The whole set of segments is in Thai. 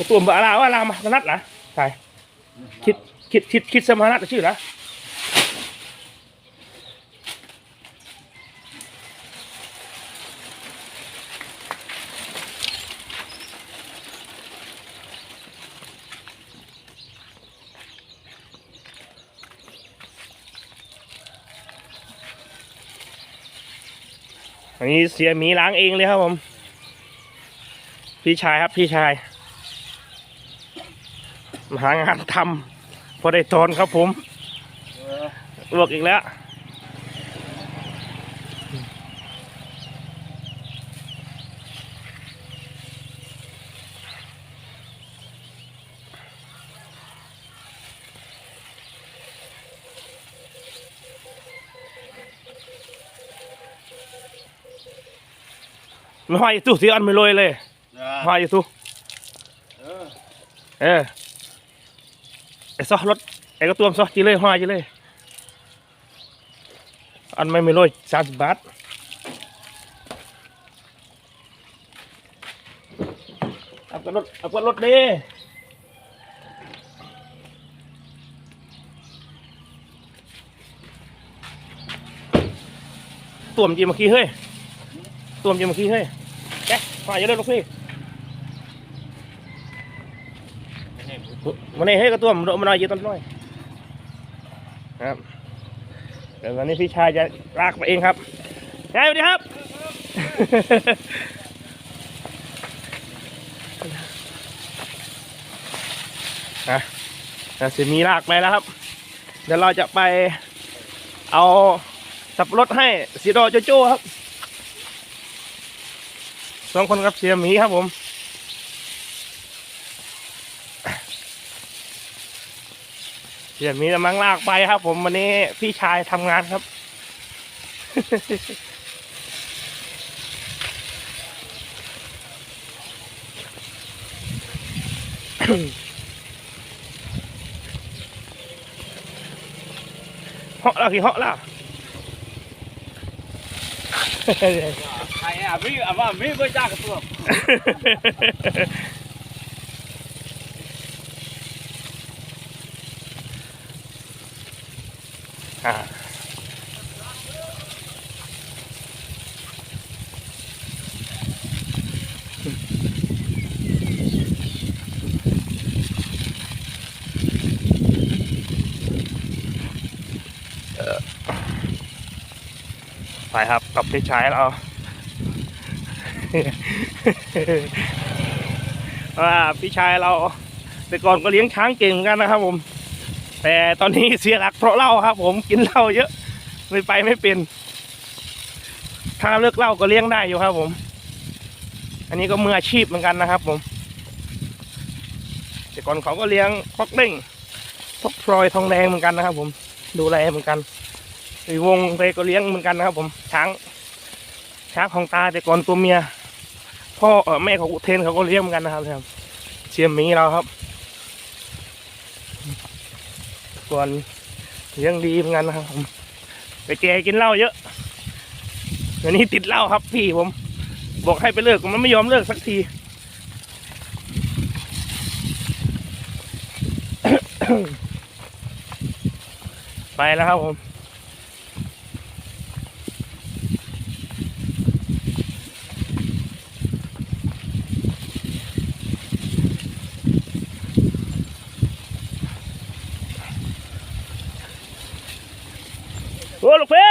กระตุ้มบะลาว่าลามานัดนะใช่คิดคิดคิดคิดสมานัดชื่อละอันนี้เสียหมีล้างเองเลยครับผม พี่ชายครับพี่ชาย หางานทำพอได้ทอนครับผมลวกอีกแล้วไม่ห้อยตู้สีอันไม่ลอยเลยห้อยอยู่ตู้เออเออไอ้ ซอรถไอ้ก็ตัวมซอจีเลยห้อยจีเลย อันไม่ไม่ลอยสามสิบบาทเอากระรถเอากระรถดิตัวมจีมื่อกี้เฮ้ยตัวมจีมื่อกี้เฮ้ยแกห้อยอยู่เลยลูกพี่ วันนี้ให้กระตุ้มโดนมาหน่อยยืนต้นน้อยครับเดี๋ยววันนี้พี่ชายจะลากมาเองครับยายสวัสดีครับ ฮะแต่สิมีลากไปแล้วครับ เดี๋ยวเราจะไปเอาสับรถให้สีดอโจโจ้ครับสองคนกับเสียหมีครับผม เดี๋ยวมีกำลังลากไปครับ ผมวันนี้พี่ชายทำงานครับเหาะแล้วกี่เหาะแล้วใครอะพี่อะว่าพี่ไม่จ้างกับตัว ไปครับกับพี่ชายเราว่าพี่ชายเรา แต่ก่อนก็เลี้ยงช้างเก่งเหมือนกันนะครับผม แต่ตอนนี้เสียหลักเพราะเหล้าครับ ผมกินเหล้าเยอะไม่ไปไม่เป็น ถ้าเลิกเหล้าก็เลี้ยงได้อยู่ครับ ผม อันนี้ก็มืออาชีพเหมือนกันนะครับ ผม แต่ก่อนเขาก็เลี้ยงพอกเด้งพอกพลอยทองแดงเหมือนกันนะครับ ผมดูแลเหมือนกัน ไอวงไปก็เลี้ยงเหมือนกันนะครับ ผมช้างช้างของตาแต่ก่อนตัวเมีย พ่อเออแม่ของอุเทนเขาก็เลี้ยงเหมือนกันนะครับเชียมมีเราครับส่วนเลี้ยงดีเหมือนกันนะครับผมแต่แกกินเหล้าเยอะเดี๋ยวนี้ติดเหล้าครับพี่ผม บอกให้ไปเลิกมันไม่ยอมเลิกสักทีไปแล้วครับผม โอ้ลูกเพ่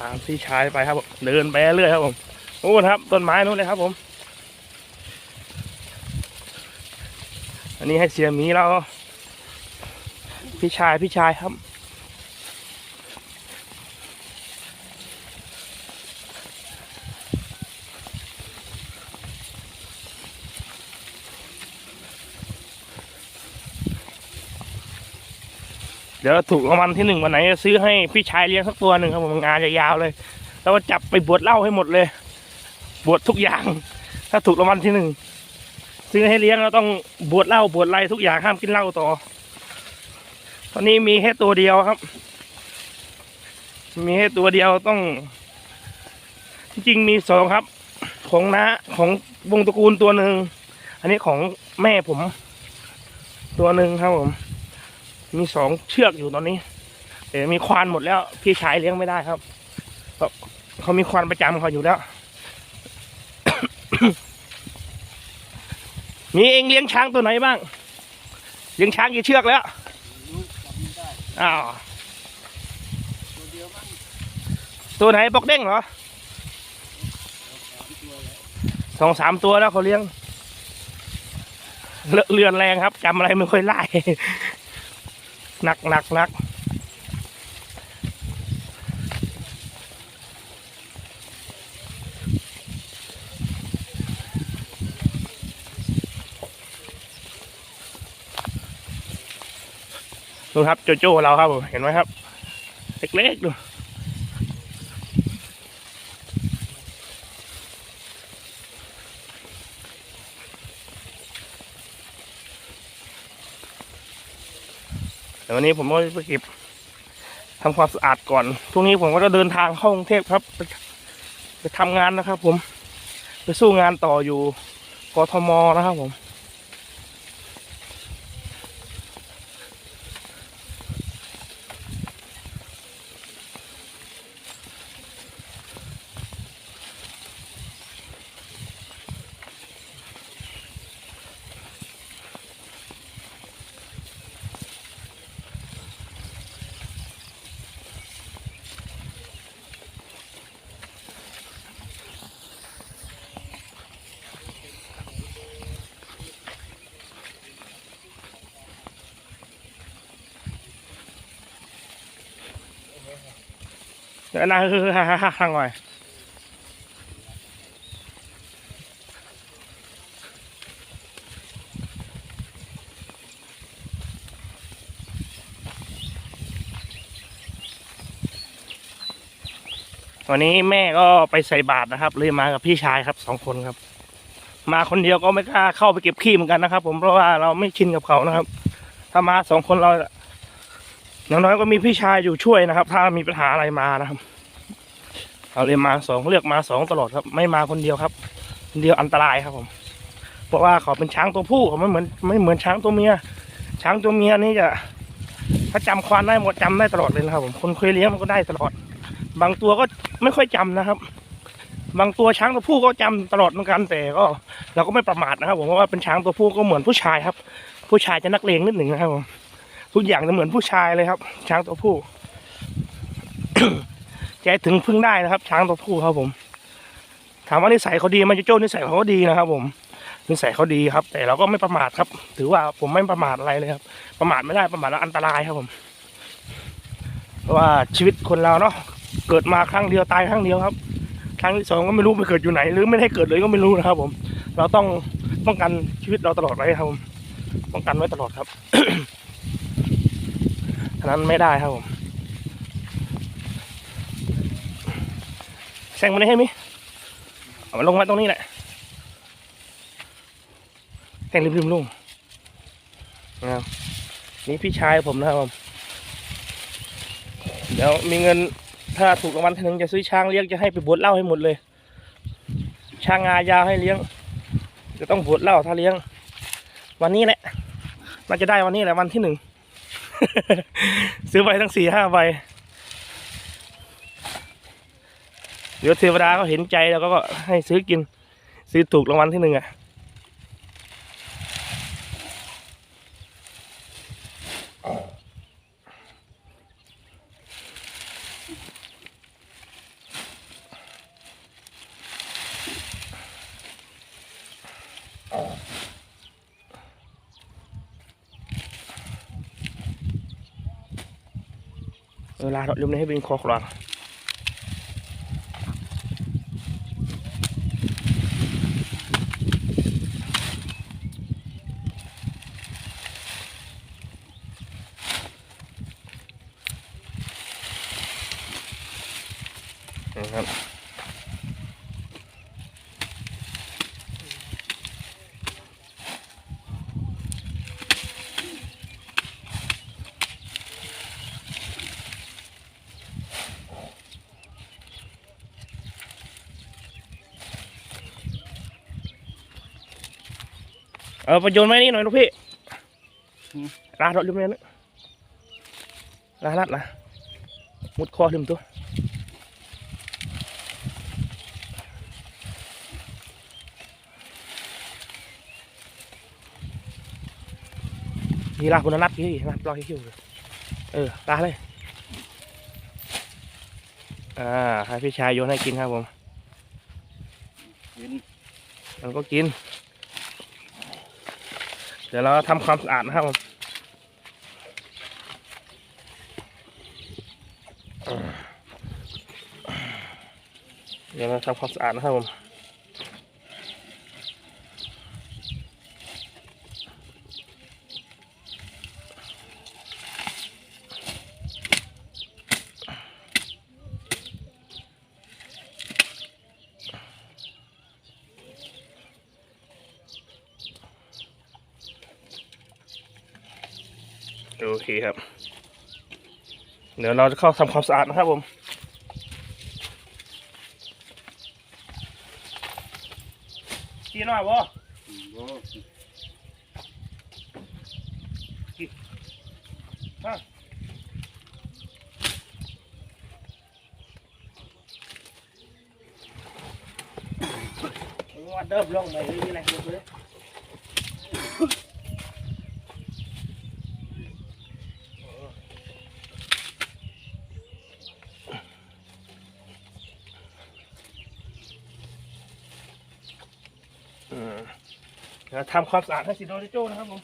ตามพี่ชายไปครับผมเดินไปเรื่อยครับผมโอ้นครับต้นไม้นู้นเลยครับผม อันนี้ให้เสียมีเราพี่ชายพี่ชายครับ เดี๋ยวถูกรางวัลที่หนึ่งวันไหนจะซื้อให้พี่ชายเลี้ยงสักตัวหนึ่งครับผมงานยาวๆเลย แล้วก็จับไปบวชเหล้าให้หมดเลย บวชทุกอย่าง ถ้าถูกรางวัลที่หนึ่งซื้อให้เลี้ยงเราต้องบวชเหล้าบวชไรทุกอย่างห้ามกินเหล้าต่อ ตอนนี้มีแค่ตัวเดียวครับ มีแค่ตัวเดียวต้อง จริงมีสองครับ ของน้าของวงตระกูลตัวหนึ่งอันนี้ของแม่ผม ตัวหนึ่งครับผม มีสองเชือกอยู่ตอนนี้แต่มีควานหมดแล้ว พี่ชายเลี้ยงไม่ได้ครับเพราเขามีควานประจำเขาอยู่แล้ว มีเองเลี้ยงช้างตัวไหนบ้าง เลี้ยงช้างกี่เชือกแล้วอ้าวตัวไหนบอกเด้งเหรอสองสามตัวแล้วเขาเลี้ยง เลอะเลือนแรงครับจำอะไรไม่ค่อยไล่ หนักหนักหนักดูครับโจโจ้เราครับผมเห็นไหมครับ เล็กๆดู เดี๋ยววันนี้ผมก็ไปเก็บทำความสะอาดก่อนพรุ่งนี้ผมก็จะเดินทางเข้ากรุงเทพครับ ไปไปทำงานนะครับ ผม ไปสู้งานต่ออยู่กทมนะครับ ผม ดี๋ยวนะคือฮ่าฮ่าฮ่าฮ่าหน่อยวันนี้แม่ก็ไปใส่บาตรนะครับเลยมากับพี่ชายครับสองคนครับ มาคนเดียวก็ไม่กล้าเข้าไปเก็บขี้เหมือนกันนะครับ ผมเพราะว่าเราไม่ชินกับเขานะครับ ถ้ามาสองคนเรา อย่างน้อยก็มีพี่ชายอยู่ช่วยนะครับ ถ้ามีปัญหาอะไรมานะครับเราเลยมาสองเลือกมาสองตลอดครับ ไม่มาคนเดียวครับคนเดียวอันตรายครับผม เพราะว่าเขาเป็นช้างตัวผู้เขาไม่เหมือนไม่เหมือนช้างตัวเมีย ช้างตัวเมียนี่จะ ถ้าจำควานได้หมดจำได้ตลอดเลยนะครับผมคนเคยเลี้ยงมันก็ได้ตลอด บางตัวก็ไม่ค่อยจำนะครับ บางตัวช้างตัวผู้ก็จำตลอดเหมือนกันแต่ก็ เราก็ไม่ประมาทนะครับ ผมเพราะว่าเป็นช้างตัวผู้ก็เหมือนผู้ชายครับ ผู้ชายจะนักเลงนิดหนึ่งนะครับผม ทุกอย่างจะเหมือนผู้ชายเลยครับ ช้างตัวผู้ใจถึงพึ่งได้นะครับ ช้างตัวผู้ครับผม ถามว่านิสัยเขาดีไหมโจโจ้นิสัยเขาก็ดีนะครับ ผมนิสัยเขาดีครับ แต่เราก็ไม่ประมาทครับ ถือว่าผมไม่ประมาทอะไรเลยครับ ประมาทไม่ได้ประมาทแล้วอันตรายครับผม เพราะว่าชีวิตคนเราเนาะเกิดมาครั้งเดียวตายครั้งเดียวครับครั้งที่สองก็ไม่รู้ไปเกิดอยู่ไหน หรือไม่ได้เกิดเลยก็ไม่รู้นะครับ ผม เราต้องป้องกันชีวิตเราตลอดไว้ครับผมป้องกันไว้ตลอดครับ นั้นไม่ได้ครับผมแซงมาได้ให้มิเอามาลงมาตรงนี้แหละแซงริมๆลงนะครับนี่พี่ชายผมนะครับผมเดี๋ยวมีเงินถ้าถูกรางวัลที่หนึ่งจะซื้อช้างเลี้ยงจะให้ไปบวชเหล้าให้หมดเลย ช้างงายาวให้เลี้ยง จะต้องบวชเหล้าถ้าเลี้ยง วันนี้แหละน่าจะได้วันนี้แหละวันที่หนึ่ง ซื้อไปทั้งสี่ห้าใบเดี๋ยวเทวดาเขาเห็นใจแล้วก็ให้ซื้อกิน ซื้อถูกรางวัลที่หนึ่งอะ เว ลาเราลืมให้เป็นคอคลอง เอาไปโยนไว้นี่หน่อยลูกพี่ลาดรถลืมเลยนะลาลัดนะมุดคอลืมตัวนี่ลากคุณนัดพี่นัดรอให้คิวเลยเออลาเลยอ่าให้พี่ชายโยนให้กินครับผมกินมันก็กินเดี๋ยวเราทำความสะอาดนะครับผมเดี๋ยวเราทำความสะอาดนะครับผม เคครับ เดี๋ยวเราจะเข้าทำความสะอาดนะครับผมกินหน่อยบ่โอ้ว่าเดิมลงไปนี่แหละลูกเลยอืมเดี๋ยว ทำความสะอาดให้สิโดริโจ้นะครับผม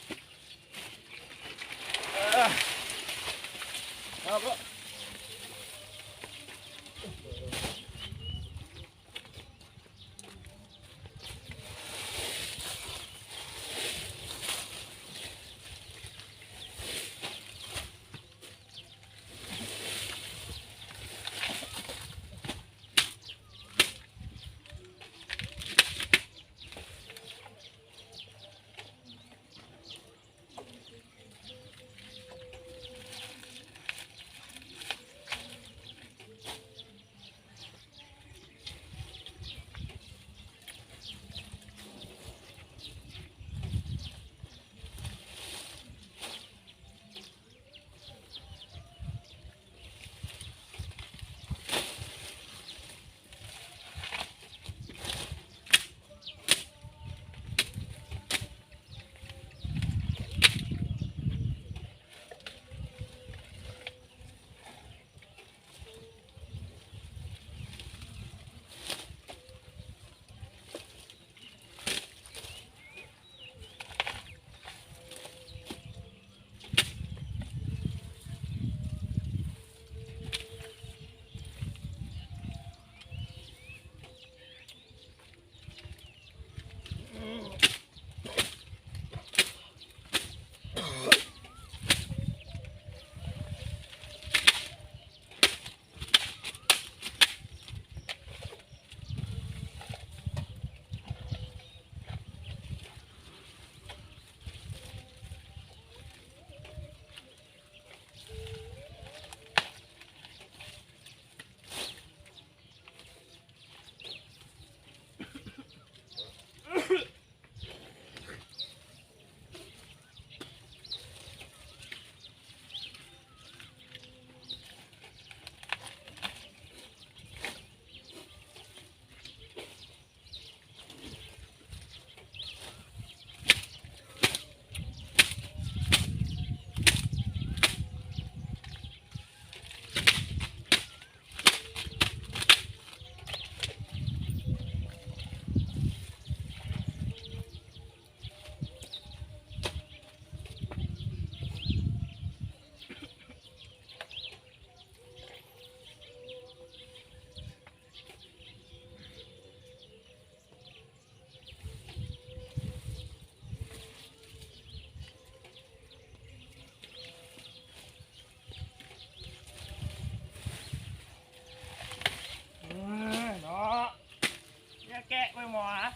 more.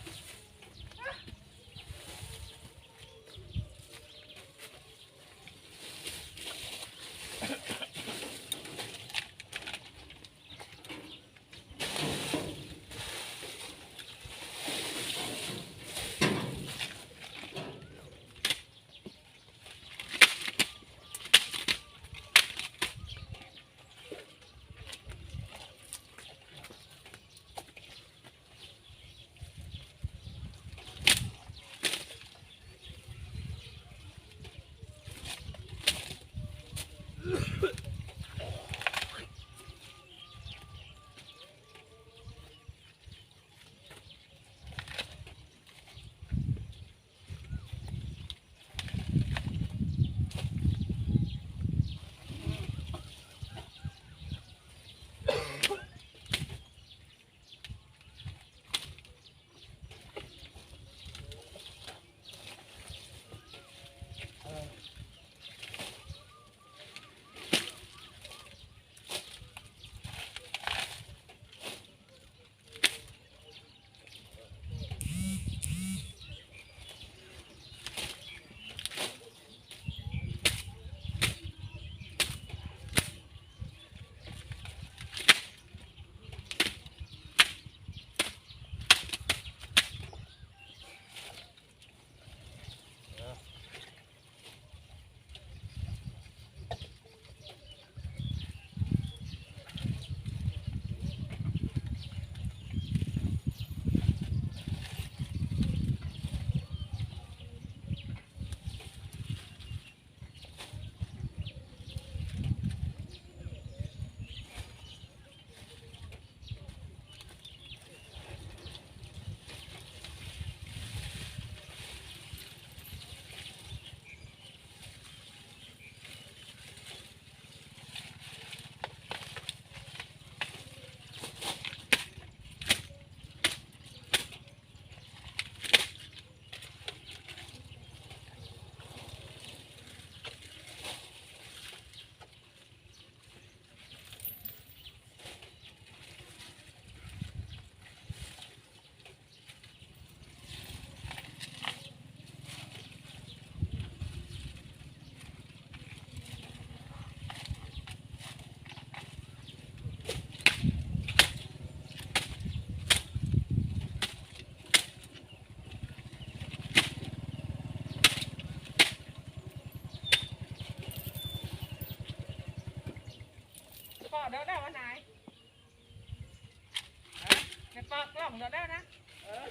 กล้องเดี๋ยวได้นะ เออ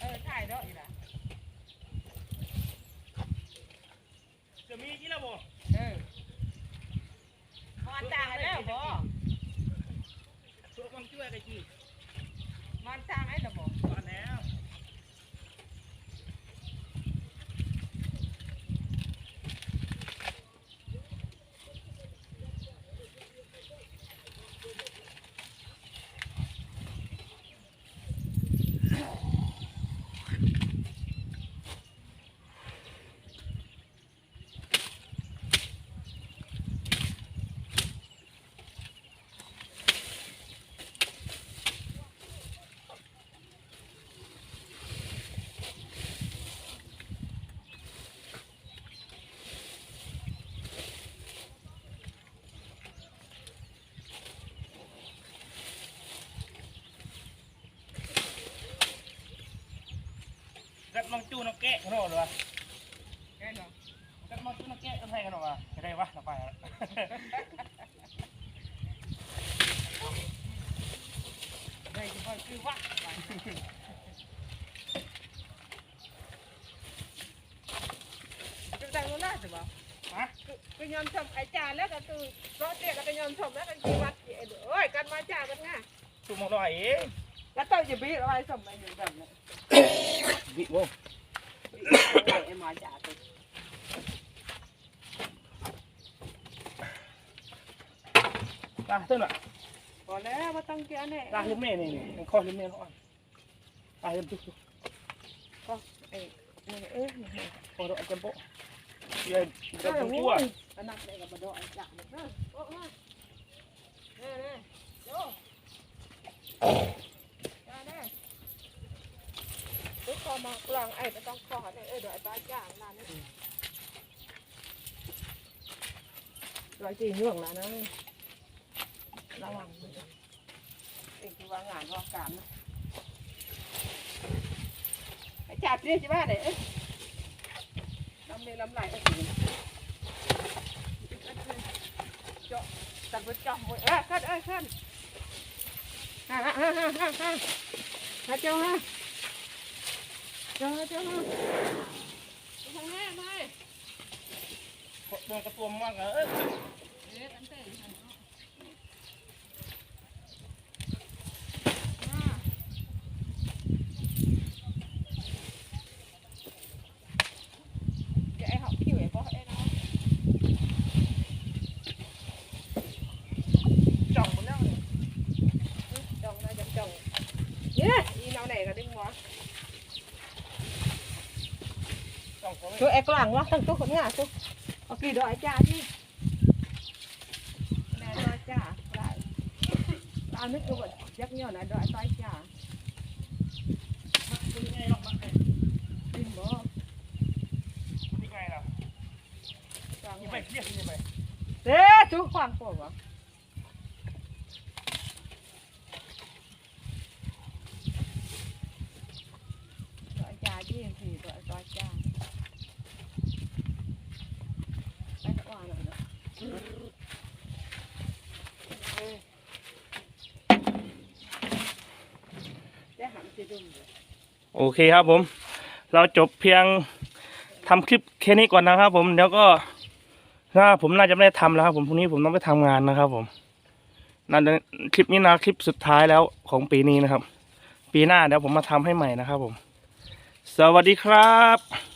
เออถ่ายเดี๋ยวอีกละจะมีกี่ระบบเออมันต่างกันแล้วบ่ตัวมังช่วยกันจีมันต่างไอ้ระบบ กัดมังจูน้องแกะกันหรอหรอวะแค่เนาะกัดมังจูน้องแกะกันไทยกันหรอวะจะได้วะเราไปแล้วได้จะค่อยคือว่าจะแต่งรู้น่าจะบ่ฮะก็ยอมชมไอ้จ่าแล้วก็คือรถเตี้ยก็ไปยอมชมแล้วก็จีวัดเอ้ยกันมาจ่ากันง่ายถูกมองหน่อยเองแล้วเต้องจะบีอะไรสมัยอยู่แบบนี้ บิโว้ไอ้มาจ่าตัวตาเท่าน่ะพอแล้วมาต้องเกี่ยเนี่ยตาลิมเม่นี่นี่มันข้อลิมเม่เขา ทุกคนมากลางไอ้ไม่ต้องขอเนี่ยเอ้ยเดี๋ยวไอ้บ้าจ่าลานนี่ร้อยจีเรื่องแล้วนะระวังเองคือว่างานว่างการนะไอ้จ่าเรียกใช่ไหมเนี่ยลำเลยลำไหลไอ้สีเจาะตัดไปเจาะหมดเอ้ยขึ้นเอ้ยขึ้นฮ่าฮ่าฮ่าฮ่าฮ่าฮ่าเจ้าฮ่า เจ้าฮ่าเจ้าฮ่าทางแม่ไหมตัวกระตัวมากเออ เอ๊ะตั้งแต่ไอ้หอกขี้เหร่เพราะไอ้น้องจ่องหมดแล้วเนี่ยจ่องนะจังจ่องเนี่ยอีน้องไหนก็ดึงหัว ต้องเขาไม่ตัวไอ้กลางวะตั้งตัวคนง่ายตัวเอากี่ดอกไอ้จ่าที่แม่ดอกจ่าได้ตามนึกดูก่อนยักษ์เนี่ยนะดอกไอ้ต้อยจ่า เป็นไงหรอกมัน ดึงบ่ เป็นไงล่ะ กลาง ยังไปเรียกยังไป เด้ทุกความปวดวะดอกไอ้จ่าที่สี่ดอกไอ้ต้อยจ่าไปตะวันหน่อยนะเออได้หำจะดุมอยู่ โอเคครับผม เราจบเพียงทำคลิปแค่นี้ก่อนนะครับ ผมเดี๋ยวก็น่าผมน่าจะไม่ได้ทำแล้วครับผมพรุ่งนี้ผมต้องไปทำงานนะครับ ผมนั่นคลิปนี้นะคลิปสุดท้ายแล้วของปีนี้นะครับ ปีหน้าเดี๋ยวผมมาทำให้ใหม่นะครับ ผม สวัสดีครับ